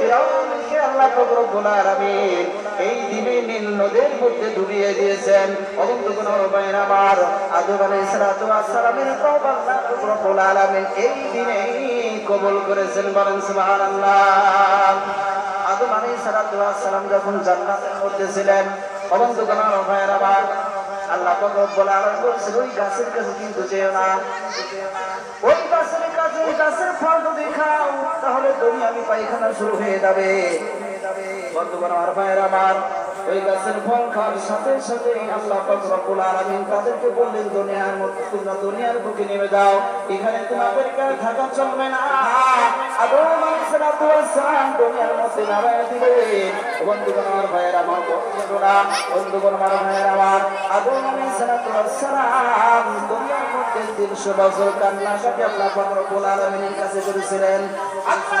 ফিরাউনকে আল্লাহ রব্বুল আলামিন, এই দিনে নীল নদের মধ্যে ডুবিয়ে দিয়েছেন। কোন ভাইয়ের আমার, আদম আলাইহিস সালাতু ওয়াস সালামের তওবা আল্লাহ রব্বুল আলামিন এই দিনেই কবুল করেছেন বলেন সুবহানাল্লাহ। আদম আলাইহিস সালাতু ওয়াস সালাম যখন জান্নাতের মধ্যে ছিলেন কোন ভাইয়ের আমার, আল্লাহ রব্বুল আলামিন বলেছেন, ওই গাছের কাছে কিন্তু যেও না। ওই গাছের গাছের ফল যদি খাও তাহলে আমি পায়খানা শুরু হয়ে যাবে। বন্ধুগণ আমার ভাইয়ের আমার ওই গাছের ফল খাওয়ার সাথে সাথে আল্লাহ রব্বুল আলামিন তাদেরকে বললেন, দুনিয়ার মধ্যে তোমরা দুনিয়ার বুকে নেমে যাও। এখানে তোমাদেরকে আর থাকা চলবে না। আদম আলাইহিস সালাতু ওয়াস সালাম দুনিয়ার মধ্যে নামায় দিবে বন্ধুগণ, আমার ভাইয়ের বন্ধুরা, বন্ধুগণ, আমার ভাইয়ের, আমার আদম আলাইহিস সালাতু ওয়াস সালাম দুনিয়ার মধ্যে 300 বছর কান্নাকাটি আল্লাহ রব্বুল আলামিনের কাছে করেছিলেন আল্লাহ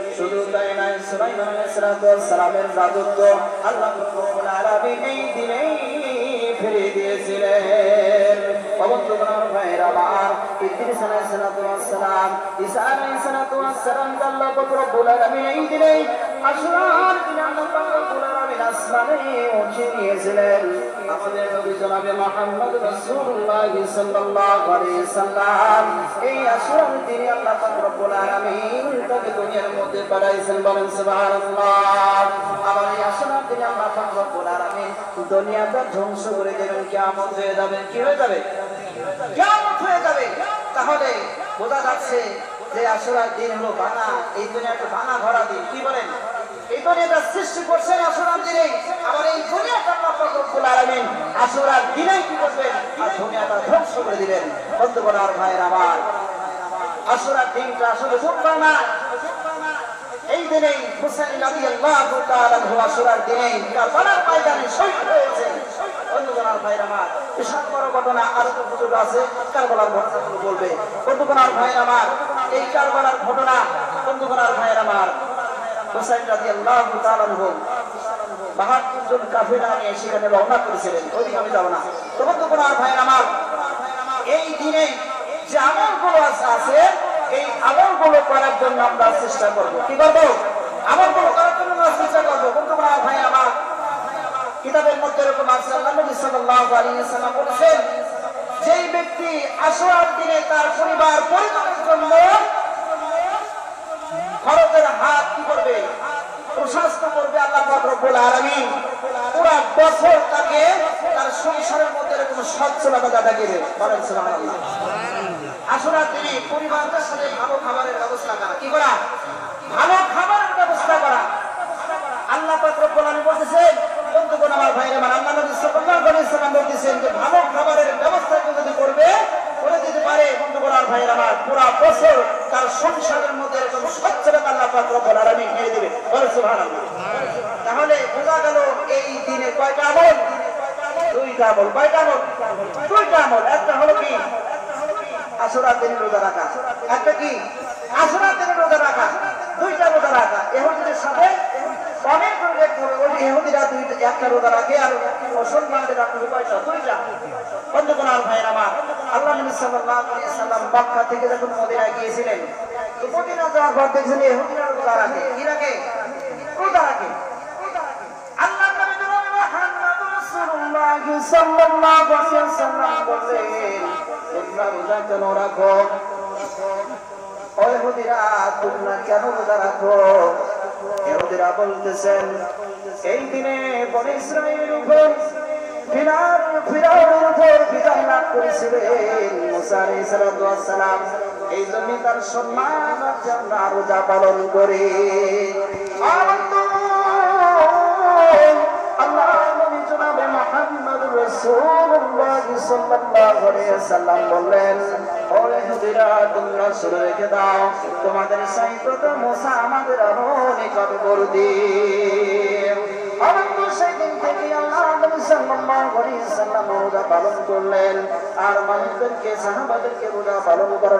শুধু তাই নয়, সুলাইমান আলাইহিস সালামের রাজত্ব আল্লাহ রাব্বুল আলামিন এই দিনেই ফিরিয়ে দিয়েছিলেন। অবন্তগণের ভাইয়ের, আমার ইদ্রিস আলাইহিস সালাম, ঈসা আলাইহিস সালাম আল্লাহ রব্বুল আলামিন এই দিনেই আশুরার দিনে আল্লাহ রব্বুল আলামিন আসমানে উঠিয়ে নিয়েছিলেন আমাদের নবী জনাবে মুহাম্মদ রাসূলুল্লাহ সাল্লাল্লাহু আলাইহি সাল্লাম দুনিয়াটা ধ্বংস করে দেবেন, কিয়ামত হয়ে যাবে। কি হয়ে যাবে? কিয়ামত হয়ে যাবে। তাহলে বোঝা যাচ্ছে যে আশুরার দিন হলো বানা, এই দুনিয়াটা বানা ভরা দিন। কি বলেন? এই দুনিয়াটা সৃষ্টি করছেন আসুরার দিনে আবার এই দুনিয়াটা আল্লাহ রব্বুল আলামিন। আসুরার দিনে কি করবেন? আর দুনিয়াটা ধ্বংস ভাইয়ের আমার আসুরার দিনটা আসলে বুঝবা না। এই দিনেই হুসাইন রাদিয়াল্লাহু তাআলা আসুরার দিনেই কারবালার ময়দানে আমার বড় ঘটনা আর তো আছে, কারবালার ঘটনাগুলো বলবে। বন্ধুগণ আর ভাইয়ের আমার, এই কারবালার ঘটনা, বন্ধুগণ আর ভাইয়ের আমার হুসাইন তাআলা আনহু। বাহাত্তর জন কাফেরা নিয়ে সেখানে রওনা করেছিলেন। আমি না। তো আর ভাইয়ের আমার এই দিনে যে আছে, এই করার জন্য আমরা চেষ্টা করব। কি করব? আমলগুলো করার জন্য আমরা চেষ্টা আর ভাই আমার কিতাবের মধ্যে এরকম আছে আল্লাহ নবী বলেছেন, যেই ব্যক্তি আসোয়ার দিনে তার পরিবার পরিজনের জন্য খরচের হাত কি করবে? প্রশস্ত করবে আল্লাহ রব্বুল আলামিন। পুরো বছর তাকে তার সংসারের মধ্যে এরকম সচ্ছলতা দাদা গেলে বলেন সুবহানাল্লাহ। আসলে তিনি পরিবারদের সাথে ভালো খাবারের ব্যবস্থা করা। কি করা? ভালো খাবারের ব্যবস্থা করা। আল্লাহ পাক রব্বুল আলামিন বলতেছেন, বন্ধুগণ আমার ভাইরা আমার আল্লাহ নবী সাল্লাল্লাহু আলাইহি সাল্লাম বলতেছেন যে, ভালো খাবারের ব্যবস্থা যদি করবে, করে দিতে পারে। বন্ধুগণ আর ভাইরা আমার, পুরো বছর তার সংসারের মধ্যে এরকম সচ্ছলতা আল্লাহ পাক রব্বুল আলামিন এনে দিবে। বলে তাহলে বোঝা গেল এই দিনে কয়টা আমল? দুইটা আমল। কয়টা আমল? দুইটা আমল। একটা হলো কি? রাখা। একটা কি? আসরা দিনে রোজা রাখা। দুইটা রোজা রাখা। এহুদিদের সাথে অনেক ওই দুইটা একটা রোজা রাখে আর মুসলমানদের রাখতে হবে কয়টা? দুইটা। বন্ধুগণ আর ভাইয়ের আমার। আল্লাহ নবী সাল্লাল্লাহু আলাইহি সাল্লাম মক্কা থেকে যখন মদিনায় গিয়েছিলেন, তো মদিনা যাওয়ার পর দেখছেন এহুদিরা রোজা রাখে কি রাখে রোজা আল্লাহ নবী মুহাম্মদ রাসূলুল্লাহ সাল্লাল্লাহু আলাইহি বললেন কেন রাখো? ওই হুদিরা তোমরা কেন রোজা রাখো? এহুদিরা বলতেছেন, এই দিনে বনে ইসরায়েলের উপর ফিরার ফিরাউনের উপর বিজয় লাভ করেছিলেন মুসা আলাইহিস সালাম। এই তার সম্মান আমরা পালন করি। আল্লাহ নবী জনাবে মুহাম্মদ রাসূলুল্লাহ সাল্লাল্লাহু বললেন ওরে হুদিরা তোমরা শুনে রেখে দাও, তোমাদের সাইতো তো মুসা আমাদের আরও সেদিন থেকে আল্লাহ আর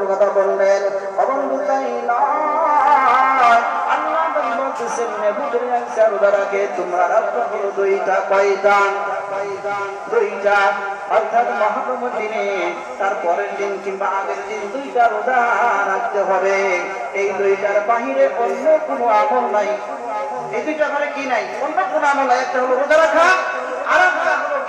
কথা বললেন। দুইটা মহাপ্রভুর দিনে, তার পরের দিন কিংবা আগের দিন দুইটা রোজা রাখতে হবে। এই দুইটার বাহিরে অন্য কোনো আমল নাই। এই দুইটা ঘরে কি নাই? অন্য কোনো আমল একটা হলো রোজা রাখা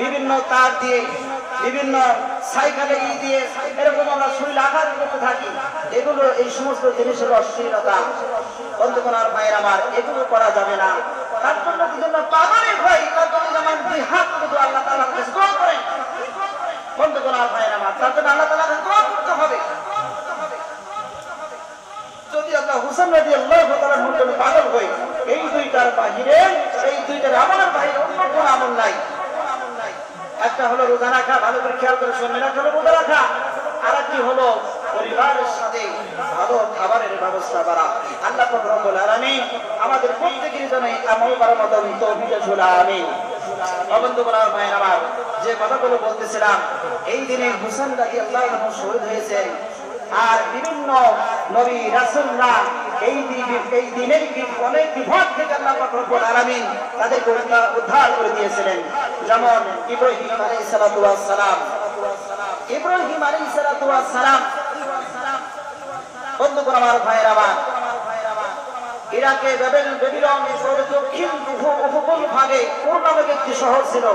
বিভিন্ন তার দিয়ে, বিভিন্ন সাইকেলে ই দিয়ে, এরকম আমরা শরীরে আঘাত করতে থাকি। এগুলো এই সমস্ত জিনিসের অশ্লীলতা। বন্ধুগণার ভাইয়ের আমার, এগুলো করা যাবে না। তার জন্য জন্য পাগলের ভাই তার জন্য আমার দুই হাত কিন্তু আল্লাহ কাছে দোয়া করেন। বন্ধুগণার ভাইয়ের আমার, তার জন্য আল্লাহ তালা দোয়া করতে হবে। যদি আমরা হুসেন পাগল হই, এই দুইটার বাহিরে, এই দুইটার আমলের বাহিরে অন্য কোনো আমল নাই। একটা হলো রোজা রাখা, ভালো করে খেয়াল করে শুনবেন। একটা হলো রোজা রাখা আর একটি হলো পরিবারের সাথে ভালো খাবারের ব্যবস্থা করা। আল্লাহ রব্বুল আলামিন আমাদের প্রত্যেকের জন্য আমল করার মতন তৌফিক দান আমিন। অবন্ধু বলার ভাই আমার, যে কথাগুলো বলতেছিলাম, এই দিনে হুসেন রাদিয়াল্লাহু আনহু শহীদ হয়েছেন। আর বিভিন্ন নবী রাসূলরা এই এই দিনের অনেক থেকে আল্লাহ উদ্ধার- করে দিয়েছিলেন। যেমন ইব্রাহিম সালাম ইব্রাহিম সালাম ইরাকে কোন একটি শহর ছিল,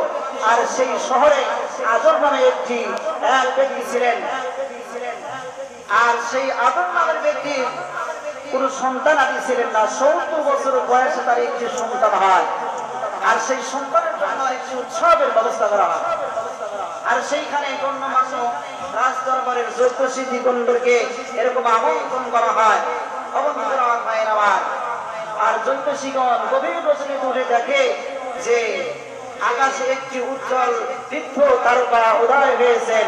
আর সেই শহরে আজর নামে একটি এক ব্যক্তি ছিলেন। আর সেই আদম নামের ব্যক্তি কোন সন্তান আদি ছিলেন না, সত্তর বছর বয়সে তার একটি সন্তান হয়। আর সেই সন্তানের জন্য একটি উৎসবের ব্যবস্থা করা হয়। আর সেইখানে গণ্য গণ্যমান্য রাজ দরবারের জ্যোতিষী দিগণদেরকে এরকম আমন্ত্রণ করা হয়। অবন্তর আমার ভাইয়ের আমার আর জ্যোতিষীগণ গভীর রচনে তুলে দেখে যে আকাশে একটি উজ্জ্বল তীর্থ তারকা উদয় হয়েছেন।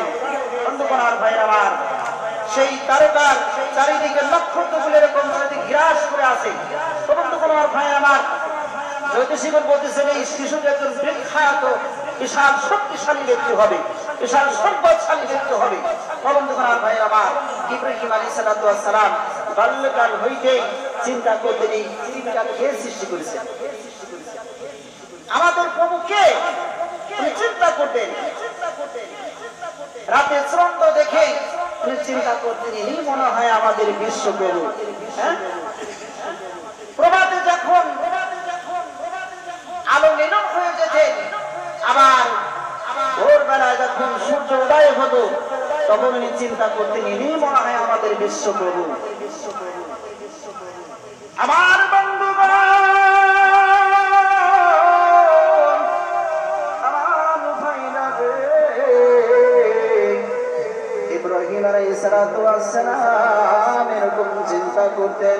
বন্ধুগণ ভাইয়ের সেই তারকার চারিদিকে নক্ষত্রগুলো এরকম চারিদিকে গ্রাস করে আছে তো বন্ধুগণ আমার ভাইয়ের আমার জ্যোতিষীগণ বলতেছেন, এই শিশুকে একজন বিখ্যাত বিশাল শক্তিশালী ব্যক্তি হবে। বিশাল সম্পদশালী ব্যক্তি হবে। আমার ইব্রাহিম আলী বাল্যকাল চিন্তা করতেন এই চিন্তা কে সৃষ্টি করেছেন আমাদের প্রভুকে উনি চিন্তা করতেন রাতে চন্দ্র দেখে চিন্তা করতেন ইনি মনে হয় আমাদের বিশ্বপ্রভু হ্যাঁ? প্রভাতে যখন আলো নীলম হয়ে যেতেন আবার ভোরবেলায় যখন সূর্য উদয় হতো তখন উনি চিন্তা করতেন ইনি মনে হয় আমাদের বিশ্বপ্রভু। আমার বন্ধুগণ রে, ইব্রাহিম আলাইহিস সালাতু ওয়াস সালাম এরকম চিন্তা করতেন।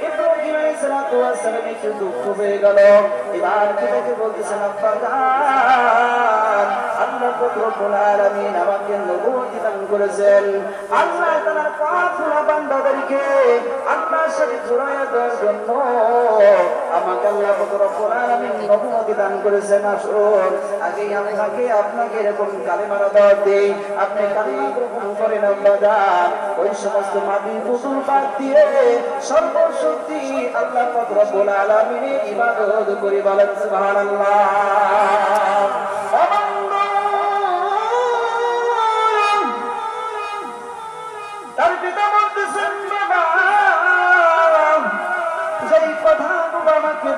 ওয়াসসালাম একটু দুঃখ হয়ে গেল। এবার কি বলতেছেন জান আল্লাহ আমাকে নবুয়ত করেছেন। আল্লাহ তাআলার আপনাকে এরকম কালেমার আপনি কালিমা গ্রহণ করেন, আল্লাহ ওই সমস্ত মাটি পুতুল বাদ দিয়ে সর্বশক্তি আল্লাহ রব্বুল আলামিনের ইবাদত করি বলেন, সুবহানাল্লাহ।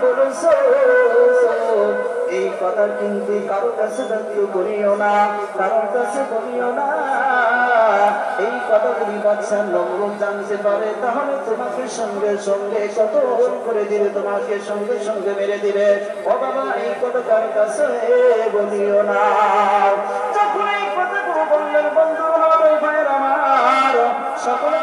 বলেছ এই কথা কিন্তু কারও কাছে ব্যক্ত করিও না, কারোর কাছে বলিও না। এই কথাগুলি বাচ্চা নমরুদ জানতে পারে, তাহলে তোমাকে সঙ্গে সঙ্গে কত করে দিবে, তোমাকে সঙ্গে সঙ্গে মেরে দিবে। ও বাবা, এই কথা কার কাছে বলিও না। যখন এই কথাগুলো বললেন, বন্ধু, আমার ভাইয়ের আমার সকলেই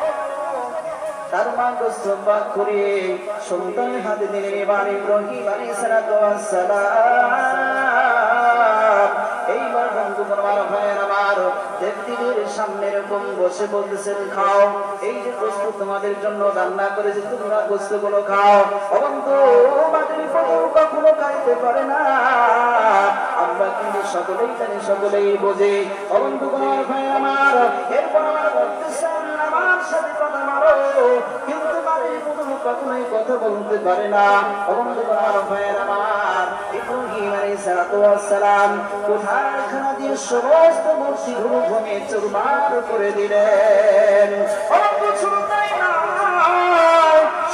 তার মা গোস্তবাক করে সন্তান হাতে দিলেন এবার ইব্রাহিম আলাইহিস সালাতু ওয়াস এইবার বন্ধু আমার ভাইয়ের আমার দেবদেবীর সামনে এরকম বসে বলতেছেন, খাও। এই যে গোস্ত তোমাদের জন্য রান্না করেছি, তোমরা গোস্তগুলো খাও। অবন্ধু পটল কখনো খাইতে পারে না। আমরা কিন্তু সকলেই জানি, সকলেই বোঝে। অবন্ধু আমার ভাই আমার এরপর আমার বলতেছেন আমার সাথে কথা মারো বলতে পারে না। অবন্ধু আমার ভাইয়ের আমার ইব্রাহিম দিয়ে সমস্ত মূর্তিগুলো ভেঙে চুরমার করে দিলেন। অবন্ধু তাই না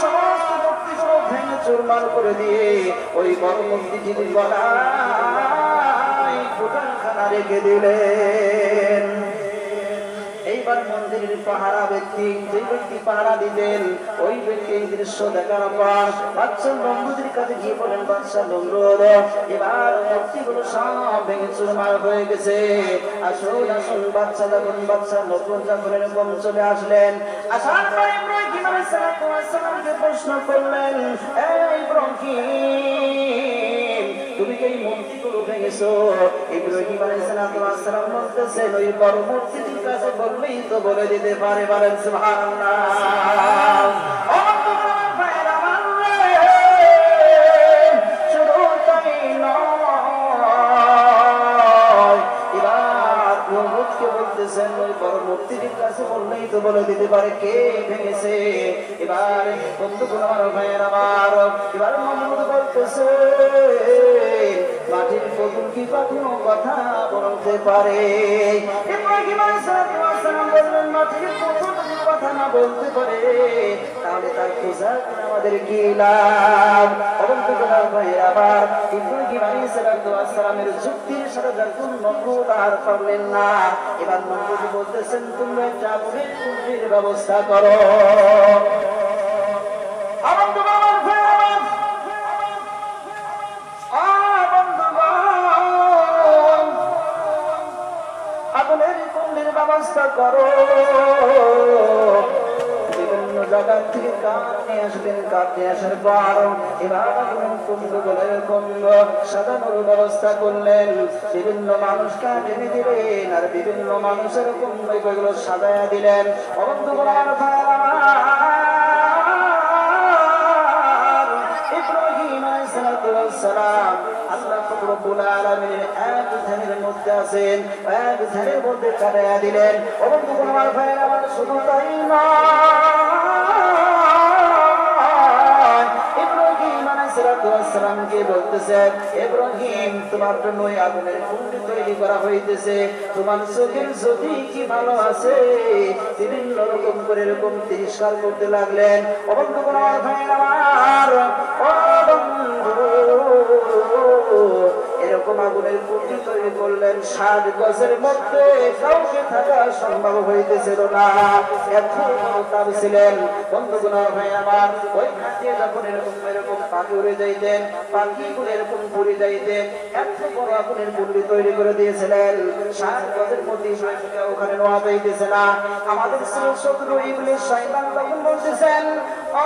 সমস্ত মূর্তিগুলো ভেঙে চুরমার করে দিয়ে ওই বড় মূর্তিটির গলায় কোঠারখানা রেখে দিলেন। এইবার মন্দিরের পাহারা ব্যক্তি যে ব্যক্তি পাহারা দিতেন ওই ব্যক্তি এই দৃশ্য দেখার পর বাচ্চা বন্ধুদের কাছে গিয়ে বলেন, বাচ্চা নমরুদ এবার মূর্তিগুলো সব ভেঙে চুরমার হয়ে গেছে। আসুন আসুন, বাচ্চা যখন বাচ্চা নতুন যখন এরকম চলে আসলেন। প্রশ্ন করলেন, এই ইব্রাহিম তুমি কি এই মূর্তিগুলো ভেঙেছো? ইব্রাহিম আলাইহিস সালাতু ওয়াস সালাম বলতেছেন ওই বড় মূর্তিটির কাছে বললেই তো বলে দিতে পারে বলতেছেন ওই কাছে বললেই তো বলে দিতে পারে, কে ভেঙেছে? এবার বন্ধুগুলো আমার ভাইয়ের আমার এবার নমরুদ বলতেছে মাটির পুতুল কি কখনো কথা বলতে পারে? ইব্রাহিম আলাইহিস সালাম বললেন মাটির পুতুল কথা না বলতে পারে? তাহলে তার পূজা আমাদের কি লাভ? অবন্তগুলো ভাইয়ের আবার। ইব্রাহিম আলাইহিস সালামের যুক্তির সাথে যখন নমরুদ আর পারলেন না। এবার নমরুদ বলতেছেন, তোমরা একটা ব্যবস্থা করো। আগুনের কুণ্ডের ব্যবস্থা করো বিভিন্ন জায়গা থেকে কাঠ নিয়ে আসবেন কাঠ নিয়ে আসার পর এবার কুণ্ড বলে ব্যবস্থা করলেন বিভিন্ন মানুষ কাঠ দিলেন আর বিভিন্ন মানুষ এরকম ওইগুলো সাজায়া দিলেন অবন্ধ বলার রব্বুল এক ধ্যানের মধ্যে আছেন, এক ধ্যানের মধ্যে কাটায়া দিলেন। ও বন্ধু আমার ভাই আমার শুধু তাই আলাইহিস সালামকে বলতেছেন ইব্রাহিম, তোমার জন্য আগুনের কুণ্ডি তৈরি করা হইতেছে। তোমার চোখের জ্যোতি কি ভালো আছে? বিভিন্ন রকম করে এরকম তিরস্কার করতে লাগলেন। অবন্ধু কোন আমার? ও বন্ধু এরকম আগুনের কুটি তৈরি করলেন। ষাট গজের মধ্যে কাউকে থাকা সম্ভব হইতেছিল না। এত তার ছিলেন। বন্ধুগুণ ভাই আমার ওই খাটিয়ে যখন এরকম এরকম পাখি উড়ে যাইতেন পাখিগুলো এরকম পুড়ে যাইতেন এত বড় আগুনের কুণ্ডি তৈরি করে দিয়েছিলেন। ষাট গজের মধ্যে ওখানে নোয়া যাইতেছে না। আমাদের শত্রু ইংলিশ শয়তান তখন বলতেছেন "আ,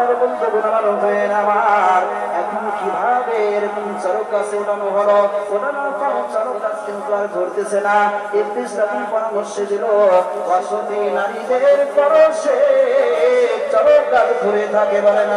বানানোর বন্ধু হয়ে এখন কীভাবে এরকম চরক গাছে ওঠানো হলো? ওঠানোর কিন্তু আর ধরতেছে না। ইবলিস তখন পরামর্শ দিল, বসতি নারীদের পরশে চরকার ধরে থাকে বলে না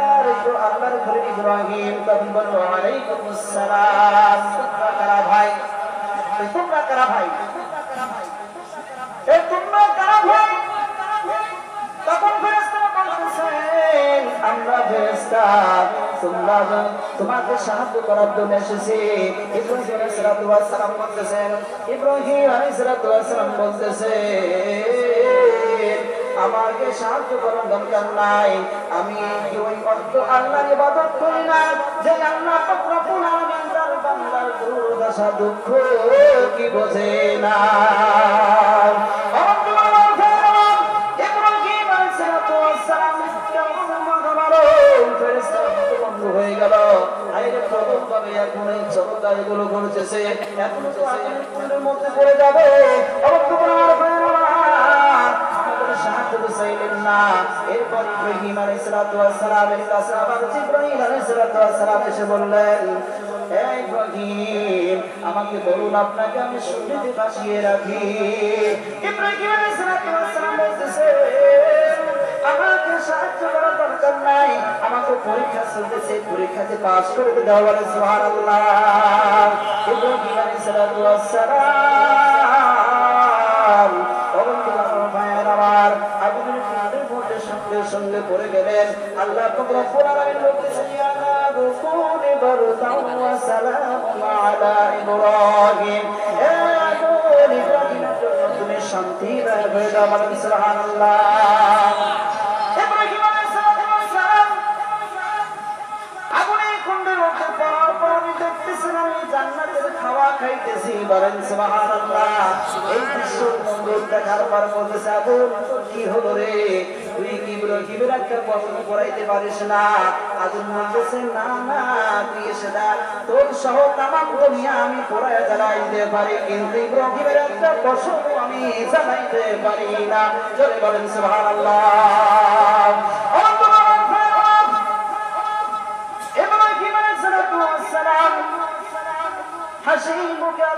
আল্লাহর ইব্রাহিম তখন বলো আলাইকুম আসসালাম কারা ভাই? তোমরা কারা ভাই? এ তোমরা কারা ভাই? তখন ফেরেশতারা বলতেছেন আমরা ফেরেশতা। তোমরা তোমাকে সাহায্য করার জন্য এসেছি। ইব্রাহিম আলাইহিস সালাম বলতেছেন, ইব্রাহিম আলাইহিস সালাম বলতেছেন আমাকে সাহায্য করার দরকার নাই। আমি ওই অর্থ আল্লাহর ইবাদত করি না? যে আল্লাহ রব্বুল আলামিন তার বান্দার দুর্দশা, দুঃখ কি বোঝে না? হয়ে গেল। ভাবে এখন তো মধ্যে পড়ে যাবে। আমার না। এরপর ইব্রাহিম আলাইহিস সালাতু ওয়াস সালামের কাছে আবার জিবরাইল আলাইহিস সালাতু ওয়াস সালাম এসে বললেন ইব্রাহিম, আমাকে বলুন আপনাকে আমি সুন্দর বাসিয়ে রাখি। ইব্রাহিম আলাইহিস সালাতু ওয়াস সালাম বলতেছে, আমাকে সাহায্য করার দরকার নাই। আমাকে পরীক্ষা চলতেছে, পরীক্ষাতে পাস করে দেওয়া বলে সুবহানাল্লাহ। ইব্রাহিম আলাইহিস আল্লাহ রব্বুল আলামিন বলতেছেন, ইয়া নারু কুনি বারদাও ওয়া সালামুন আলা ইব্রাহিম। হে আগুন ইব্রাহিমের তুমি শান্তি যাও বলেন, সুবহানাল্লাহ। ইব্রাহিম আলাইহিস জান্নাতের খাওয়া খাইতেছি বলেন, সুবহানাল্লাহ। এই দৃশ্য মঙ্গল দেখার পর বলতেছে আগুন কি হলো রে? তুই কি ইব্রাহিমের একটা প্রশ্ন করাইতে পারিস না? আদুল বলতেছে, না না, তুই সেটা তোর সহ তামাম দুনিয়া আমি পড়ায় জানাইতে পারি, কিন্তু ইব্রাহিমের একটা প্রশ্ন আমি জানাইতে পারি না। চলে বলেন, সুবহানাল্লাহ।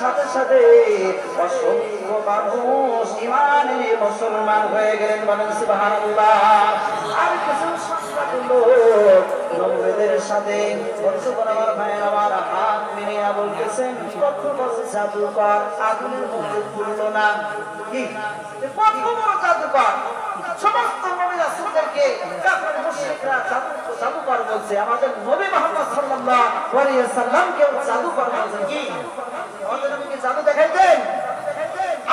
সাথে সাথে অসংখ্য মানুষ ইমানে মুসলমান হয়ে গেলেন বলেন সুবহানাল্লাহ। আর কিছু সাথে বন্ধুগণ আমার হাত কি? আমাদের নবী মুহাম্মদ সাল্লাল্লাহু আলাইহি জাদুকর বলছেন কি?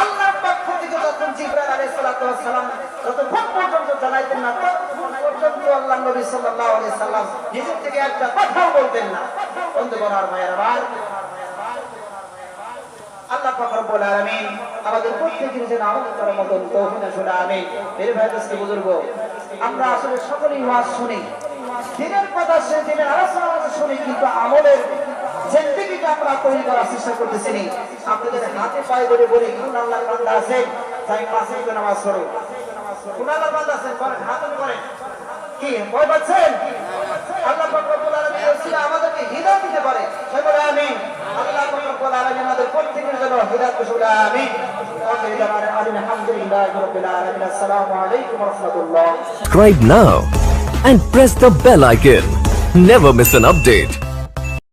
আল্লাহর পক্ষ থেকে আল্লাহ আল্লাহ আমাদের আমরা আসলে সকলেই ওয়াজ শুনি। দিনের কথা সে দিনের আলোচনা শুনি, কিন্তু আমলের জিন্দেগিটা আমরা তৈরি করার চেষ্টা করতেছি আপনাদের হাতে পায়ে ধরে বলি কোন আল্লাহর বান্দা আছেন। তাই পাঁচ ওয়াক্ত নামাজ পড়ো। কোন আল্লাহর বান্দা আছেন করেন হাত করেন। কি, ভয় পাচ্ছেন? আল্লাহ পাক রব্বুল আলামিন ওসিলা আমাদেরকে হিদায়াত দিতে পারে। সবাই বলে, আমিন। আল্লাহ পাক রব্বুল আলামিন আমাদের প্রত্যেকের জন্য হিদায়াত করুন আমিন। Subscribe now and press the bell icon. Never miss an update.